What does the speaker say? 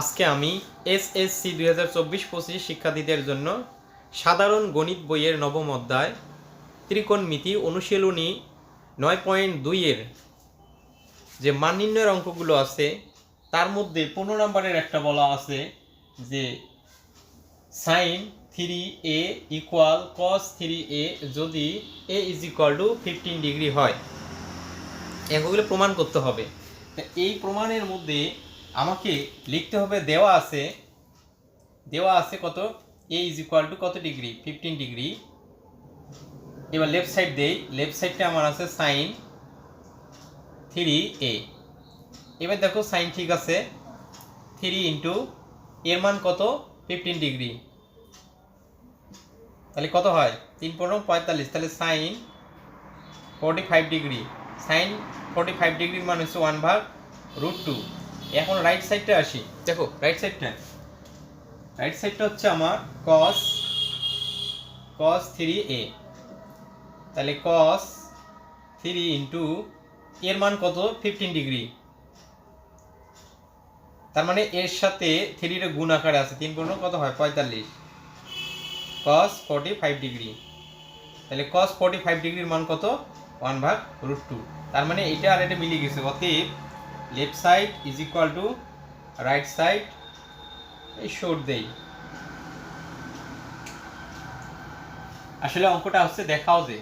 আজকে আমি এসএসসি দুই হাজার চব্বিশ পঁচিশ শিক্ষার্থীদের জন্য সাধারণ গণিত বইয়ের নবম অধ্যায় ত্রিকোণমিতি অনুশীলনী নয় পয়েন্ট দুইয়ের যে মান নির্ণয়ের অঙ্কগুলো আছে, তার মধ্যে পনেরো নম্বরের একটা বলা আছে যে sine three A equal cos three A যদি A is equal to fifteen degree হয়। এগুলো প্রমাণ করতে হবে। এই প্রমাণের মধ্যে আমাকে লিখতে হবে দেওয়া আছে দেওয়া আছে কত? এ ইজ ইকুয়াল টু কত ডিগ্রি ফিফটিন ডিগ্রি এবার লেফট সাইড দেই লেফট সাইডটা আমার আছে সাইন থ্রি এ এবার দেখো সাইন ঠিক আছে থ্রি ইন্টু এর মান কত? ফিফটিন ডিগ্রি তাহলে কত হয়? তিন পনেরো, পঁয়তাল্লিশ। তাহলে sine forty five degree sine forty five ডিগ্রির মান হচ্ছে ওয়ান ভাগ রুট টু এখন রাইট সাইডটা আসি। দেখো রাইট সাইডটা রাইট সাইডটা হচ্ছে আমার কস কস থ্রি এ তাহলে কস থ্রি ইন্টু এর মান কত? ফিফটিন ডিগ্রি তার মানে এর সাথে থ্রির গুণ আকারে আছে, তিন পনেরো কত হয়? পঁয়তাল্লিশ। কস ফর্টি ফাইভ ডিগ্রি তাহলে কস ফর্টি ফাইভ ডিগ্রির মান কত? ওয়ান ভাগ রুট টু তার মানে এটা আর এটা মিলিয়ে গেছে। অতএব left side is equal to right side এই শোট দেই। আসলে অঙ্কটা হচ্ছে দেখাও যে।